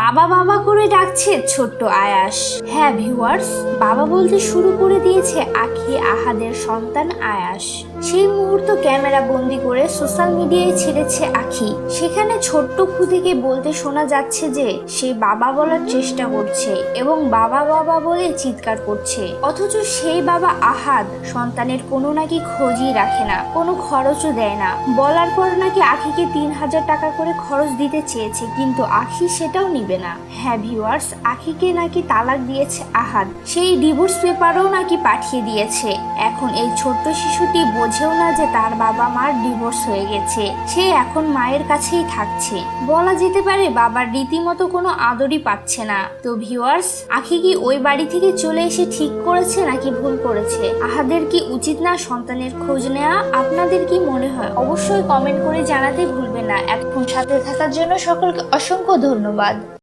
বাবা বাবা করে ডাকছে ছোট্ট আয়াস। হ্যাঁ ভিউয়ার্স বাবা বলতে শুরু করে দিয়েছে আখি আহাদের সন্তান আয়াস। সেই মুহূর্ত ক্যামেরা বন্দি করে সোশ্যাল মিডিয়ায় ছেড়েছে আখি। সেখানে ছোট্ট খুদিকে বলতে শোনা যাচ্ছে যে, সে বাবা বলার চেষ্টা করছে এবং বাবা বাবা বলে চিৎকার করছে। অথচ সেই বাবা আহাদ সন্তানের কোনো নাকি খোঁজই রাখে না, কোনো খরচও দেয় না। বলার পর নাকি আখিকে তিন হাজার টাকা করে খরচ দিতে চেয়েছে, কিন্তু আখি সেটাও নিবে না। হ্যাঁ ভিউয়ার্স আখিকে নাকি তালাক দিয়েছে আহাদ। সেই ডিভোর্স পেপারও নাকি পাঠিয়ে দিয়েছে। এখন এই ছোট্ট শিশুটি বোঝেও না যে তার বাবা মার ডিভোর্স হয়ে গেছে। সে এখন মায়ের কাছেই থাকছে। বলা যেতে পারে বাবার রীতিমতো কোনো আদরই পাচ্ছে না। তো ভিউয়ার্স আখি কি ওই বাড়ি থেকে চলে এসে ঠিক করেছে নাকি ভুল করেছে? আহাদের কি উচিত না সন্তানের খোঁজ নেওয়া আপনাদের কি মনে হয়? অবশ্যই কমেন্ট করে জানাতে ভুলবেন না। এতক্ষণ সাথে থাকার জন্য সকলকে অসংখ্য ধন্যবাদ।